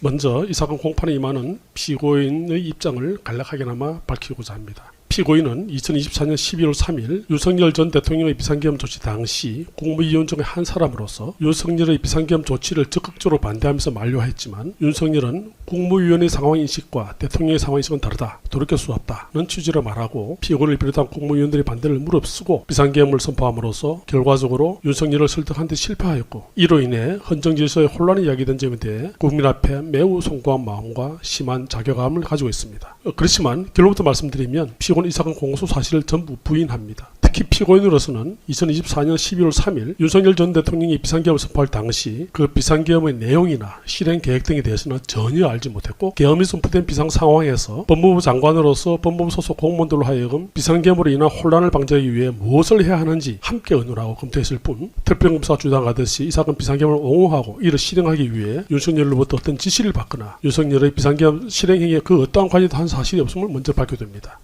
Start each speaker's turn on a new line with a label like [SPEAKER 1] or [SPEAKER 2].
[SPEAKER 1] 먼저 이 사건 공판에 임하는 피고인의 입장을 간략하게나마 밝히고자 합니다. 피고인은 2024년 12월 3일 윤석열 전 대통령의 비상계엄 조치 당시 국무위원 중의 한 사람으로서 윤석열의 비상계엄 조치를 적극적으로 반대하면서 만료했지만 윤석열은 국무위원의 상황 인식과 대통령의 상황 인식은 다르다. 돌이킬 수 없다는 취지로 말하고 피고인을 비롯한 국무위원들의 반대를 무릅쓰고 비상계엄을 선포함으로써 결과적으로 윤석열을 설득하는 데 실패하였고 이로 인해 헌정질서의 혼란이 야기된 점에 대해 국민 앞에 매우 송구한 마음과 심한 자괴감을 가지고 있습니다. 어, 그렇지만 결론부터 말씀드리면 피고 는이 사건 공소 사실을 전부 부인합니다. 특히 피고인으로서는 2024년 12월 3일 윤석열 전 대통령이 비상계엄을 선포할 당시 그 비상계엄의 내용이나 실행 계획 등에 대해서는 전혀 알지 못했고 계엄이 선포된 비상 상황에서 법무부 장관으로서 법무부 소속 공무원들로 하여금 비상계엄으로 인한 혼란을 방지하기 위해 무엇을 해야 하는지 함께 의논하고 검토했을 뿐 특별검사 주장하듯이 이 사건 비상계엄을 옹호하고 이를 실행하기 위해 윤석열로부터 어떤 지시를 받거나 윤석열의 비상계엄 실행 행위에 그 어떠한 관여도 한 사실이 없음을 먼저 밝혀됩니다.